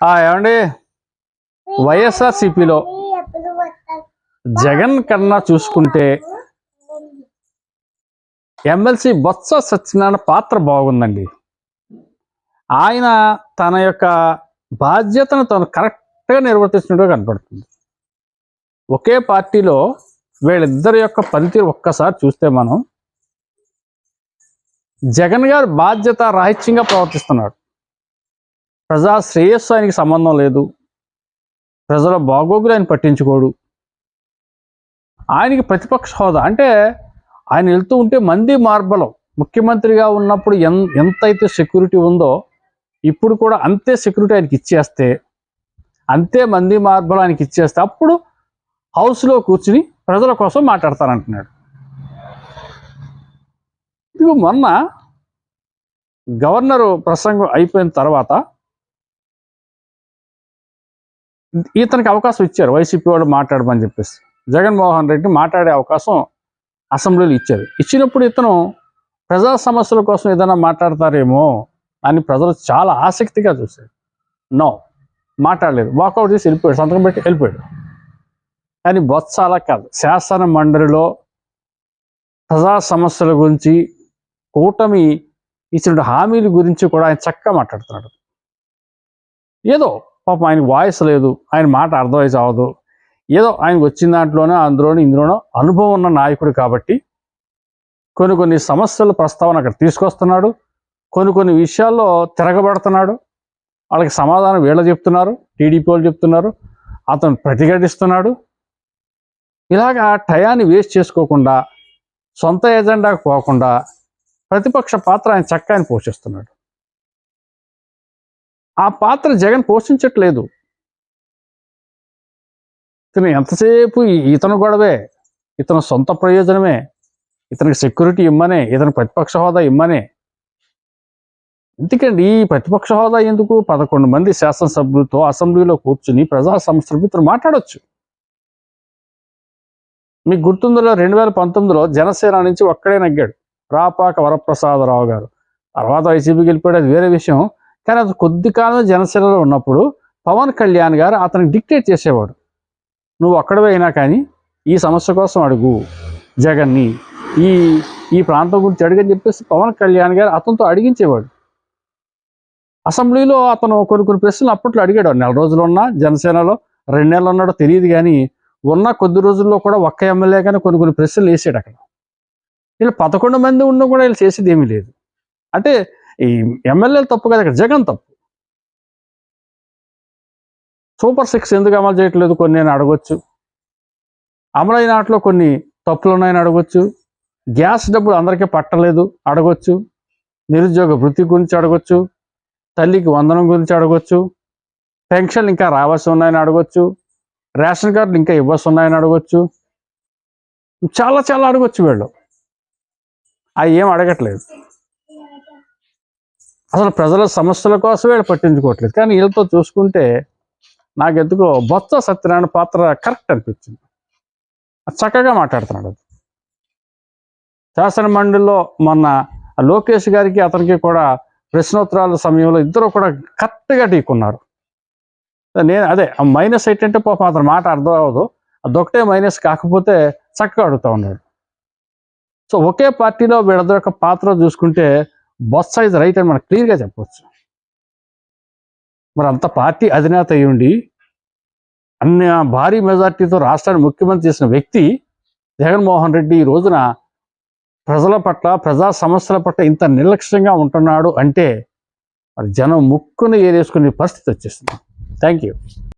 ఆ, ఏమండి? వైఎస్ఆర్సిపిలో జగన్ కన్నా చూసుకుంటే ఎమ్మెల్సీ బొత్స సత్యనారాయణ పాత్ర బాగుందండి. ఆయన తన యొక్క బాధ్యతను తను కరెక్ట్గా నిర్వర్తిస్తున్నట్టుగా కనపడుతుంది. ఒకే పార్టీలో వీళ్ళిద్దరి యొక్క పనితీరు ఒక్కసారి చూస్తే మనం జగన్ గారు బాధ్యత రాహిత్యంగా ప్రవర్తిస్తున్నాడు ప్రజా శ్రేయస్సు ఆయనకి సంబంధం లేదు. ప్రజల బాగోగులు ఆయన పట్టించుకోడు. ఆయనకి ప్రతిపక్ష హోదా. అంటే ఆయన వెళ్తూ ఉంటే మంది మార్బలం. ముఖ్యమంత్రిగా ఉన్నప్పుడు ఎన్ ఎంతైతే సెక్యూరిటీ ఉందో ఇప్పుడు కూడా అంతే సెక్యూరిటీ ఆయనకి ఇచ్చేస్తే అంతే మంది మార్బలం ఆయనకి ఇచ్చేస్తే అప్పుడు హౌస్లో కూర్చుని ప్రజల కోసం మాట్లాడతానంటున్నాడు. ఇదిగో మొన్న గవర్నరు ప్రసంగం అయిపోయిన తర్వాత ఇతనికి అవకాశం ఇచ్చారు వైసీపీ వాడు మాట్లాడమని చెప్పేసి. జగన్మోహన్ రెడ్డి మాట్లాడే అవకాశం అసెంబ్లీలో ఇచ్చారు. ఇచ్చినప్పుడు ఇతను ప్రజా సమస్యల కోసం ఏదైనా మాట్లాడతారేమో అని ప్రజలు చాలా ఆసక్తిగా చూశారు. నో మాట్లాడలేదు. వాకౌట్ చేసి వెళ్ళిపోయాడు సంతకం పెట్టి వెళ్ళిపోయాడు. కానీ బొత్స అలా కాదు శాసన మండలిలో ప్రజా సమస్యల గురించి కూటమి ఇచ్చిన హామీల గురించి కూడా ఆయన చక్కగా మాట్లాడుతున్నాడు. ఏదో పాపం ఆయనకు వాయిస్ లేదు ఆయన మాట అర్థమైజ్ అవ్వదు ఏదో ఆయనకు వచ్చిన దాంట్లోనో అందులోనో ఇందులోనో అనుభవం ఉన్న నాయకుడు కాబట్టి కొన్ని కొన్ని సమస్యల ప్రస్తావన అక్కడ తీసుకొస్తున్నాడు. కొన్ని కొన్ని విషయాల్లో తిరగబడుతున్నాడు. వాళ్ళకి సమాధానం వీళ్ళ చెప్తున్నారు టీడీపీ వాళ్ళు చెప్తున్నారు అతను ప్రతిఘటిస్తున్నాడు. ఇలాగా టయాన్ని వేస్ట్ చేసుకోకుండా సొంత ఎజెండాకు పోకుండా ప్రతిపక్ష పాత్ర ఆయన చక్కని ఆయన పోషిస్తున్నాడు. ఆ పాత్ర జగన్ పోషించట్లేదు. ఇతను ఎంతసేపు ఇతను గొడవే ఇతను సొంత ప్రయోజనమే ఇతనికి సెక్యూరిటీ ఇమ్మనే ఇతను ప్రతిపక్ష హోదా ఇమ్మనే. ఎందుకండి ఈ ప్రతిపక్ష హోదా ఎందుకు? పదకొండు మంది శాసనసభ్యులతో అసెంబ్లీలో కూర్చుని ప్రజా సంస్థల ఇతను మాట్లాడొచ్చు. మీకు గుర్తుందో రెండు వేల పంతొమ్మిదిలో జనసేన నుంచి ఒక్కడే నగ్గాడు. రాపాక వరప్రసాదరావు గారు. తర్వాత వైసీపీకి వెళ్ళిపోయాడు అది వేరే విషయం. కానీ అది కొద్ది కాలం జనసేనలో ఉన్నప్పుడు పవన్ కళ్యాణ్ గారు అతనికి డిక్టేట్ చేసేవాడు. నువ్వు ఒక్కడవే అయినా కానీ ఈ సమస్య కోసం అడుగు జగన్ని. ఈ ఈ ప్రాంతం గురించి అడిగని చెప్పేసి పవన్ కళ్యాణ్ గారు అతనితో అడిగించేవాడు. అసెంబ్లీలో అతను కొన్ని కొన్ని ప్రశ్నలు అప్పట్లో అడిగాడు. నెల రోజులు ఉన్నా జనసేనలో రెండు నెలలు ఉన్నాడో తెలియదు కానీ ఉన్న కొద్ది రోజుల్లో కూడా ఒక్క ఎమ్మెల్యే కానీ కొన్ని కొన్ని ప్రశ్నలు వేసాడు అక్కడ. వీళ్ళు పదకొండు మంది ఉన్నా కూడా వీళ్ళు చేసేది ఏమీ లేదు. అంటే ఈ ఎమ్మెల్యేలు తప్పు కదా ఇక్కడ జగన్ తప్పు. సూపర్ సిక్స్ ఎందుకు అమలు చేయట్లేదు కొన్ని నేను అడగొచ్చు. అమలైన వాటిలో కొన్ని తప్పులు ఉన్నాయని అడగొచ్చు. గ్యాస్ డబ్బులు అందరికీ పట్టలేదు అడగొచ్చు. నిరుద్యోగ వృత్తి గురించి అడగొచ్చు. తల్లికి వందనం గురించి అడగొచ్చు. పెన్షన్లు ఇంకా రావాల్సి ఉన్నాయని అడగొచ్చు. రేషన్ కార్డులు ఇంకా ఇవ్వాల్సి ఉన్నాయని అడగొచ్చు. చాలా చాలా అడగొచ్చు వీళ్ళు. అవి ఏం అడగట్లేదు. అసలు ప్రజల సమస్యల కోసం వీళ్ళు పట్టించుకోవట్లేదు. కానీ వీళ్ళతో చూసుకుంటే నాకు ఎందుకో బొత్స సత్యనారాయణ పాత్ర కరెక్ట్ అనిపించింది. చక్కగా మాట్లాడుతున్నాడు అది. శాసన మండలిలో మొన్న లోకేష్ గారికి అతనికి కూడా ప్రశ్నోత్తరాల సమయంలో ఇద్దరు కూడా కరెక్ట్గా ఢీకున్నారు. నేను అదే ఆ మైనస్ ఏంటంటే పాపం అతని మాట అర్థం అవ్వదు. అదొకటే మైనస్ కాకపోతే చక్కగా అడుగుతూ ఉన్నాడు. సో ఒకే పార్టీలో వీళ్ళిద్దరి యొక్క పాత్ర చూసుకుంటే బొత్ సైజ్ రైట్ అని మనకు క్లియర్గా చెప్పవచ్చు మరి అంత పార్టీ అధినేత అయ్యుండి ఉండి అన్ని భారీ మెజార్టీతో రాష్ట్రాన్ని ముఖ్యమంత్రి చేసిన వ్యక్తి జగన్మోహన్ రెడ్డి ఈ రోజున ప్రజల పట్ల ప్రజా సమస్యల పట్ల ఇంత నిర్లక్ష్యంగా ఉంటున్నాడు అంటే మరి జనం ముక్కును ఏరేసుకునే పరిస్థితి వచ్చేస్తుంది థ్యాంక్ యూ